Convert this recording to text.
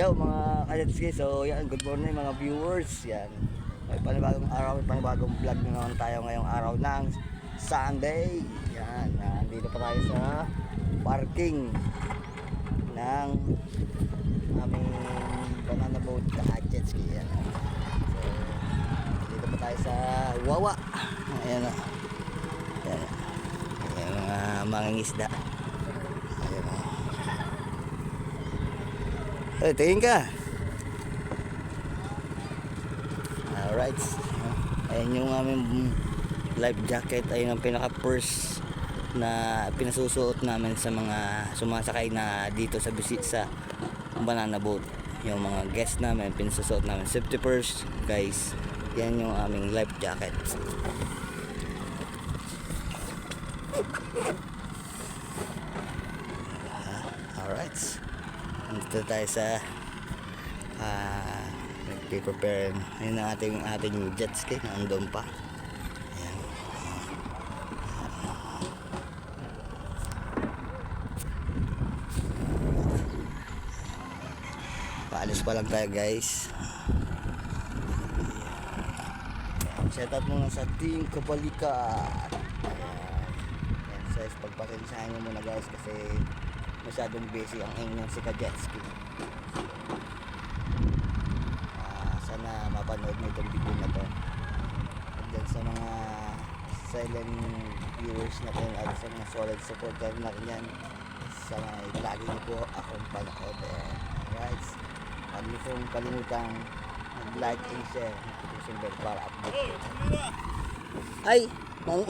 Yo mga kajetski, so yan, good morning mga viewers. Yan. May panibagong araw, may panibagong vlog na naman tayo ngayong araw ng Sunday. Yan, nandito pa tayo sa parking ng aming banana boat kajetski. Yan. So, dito pa tayo sa Wawa. Ayan o. Yan. Yan mga mangingisda. Ayan o. Eh, tingin ka. Alright. Ayan yung aming life jacket. Ayun ang pinaka first na pinasusuot namin sa mga sumasakay na dito sa visit sa banana boat. Yung mga guests namin, pinasusuot namin. Safety first, guys. Yan yung aming life jacket. Alright. Nandito tayo sa ah nagpe-prepare. Ayun ang ating, ating jet ski. Nandun pa. Ayan. Paalis pa lang tayo guys. Set up muna sa Team Kapalikat. Ayan, guys, pagpasensyahan nyo muna guys kasi masyadong busy ang inyong si Kajetski. Ah, sana mapanood mo itong video na to. At dyan sa mga silent viewers natin at sa mga solid supporter natin yan sana lagi niyo po akong panood. Ayan. Alright. Huwag niyo pong kalimutang mag-like and share para update. Ay! Nang,